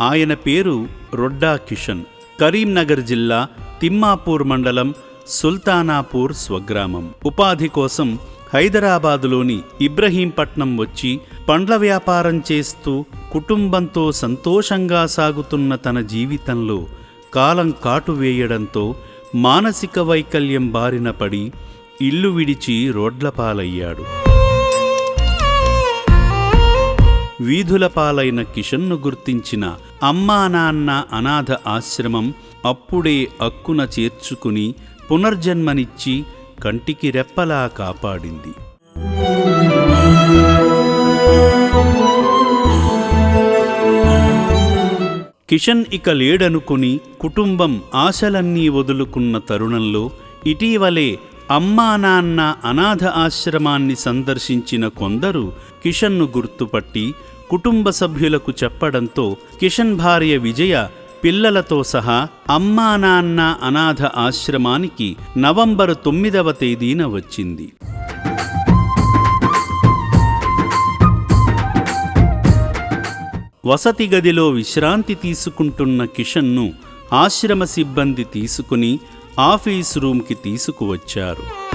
ఆయన పేరు రొడ్డా కిషన్. కరీంనగర్ జిల్లా తిమ్మాపూర్ మండలం సుల్తానాపూర్ స్వగ్రామం. ఉపాధి కోసం హైదరాబాదులోని ఇబ్రహీంపట్నం వచ్చి పండ్ల వ్యాపారం చేస్తూ కుటుంబంతో సంతోషంగా సాగుతున్న తన జీవితంలో కాలం కాటు వేయడంతో మానసిక వైకల్యం బారిన పడి ఇల్లు విడిచి రోడ్ల పాలయ్యాడు. వీధుల పాలైన కిషన్ను గుర్తించిన అమ్మా నాన్న అనాథ ఆశ్రమం అప్పుడే అక్కున చేర్చుకుని పునర్జన్మనిచ్చి కంటికి రెప్పలా కాపాడింది. కిషన్ ఇక లేడనుకుని కుటుంబం ఆశలన్నీ వదులుకున్న తరుణంలో ఇటీవలే అమ్మా నాన్న అనాథ ఆశ్రమాన్ని సందర్శించిన కొందరు కిషన్ను గుర్తుపట్టి కుటుంబ సభ్యులకు చెప్పడంతో కిషన్ భార్య విజయ పిల్లలతో సహా అమ్మా నాన్న అనాథ ఆశ్రమానికి నవంబరు తొమ్మిదవ తేదీన వచ్చింది. వసతి గదిలో విశ్రాంతి తీసుకుంటున్న కిషన్ను ఆశ్రమ సిబ్బంది తీసుకుని ఆఫీస్ రూమ్కి తీసుకువచ్చారు.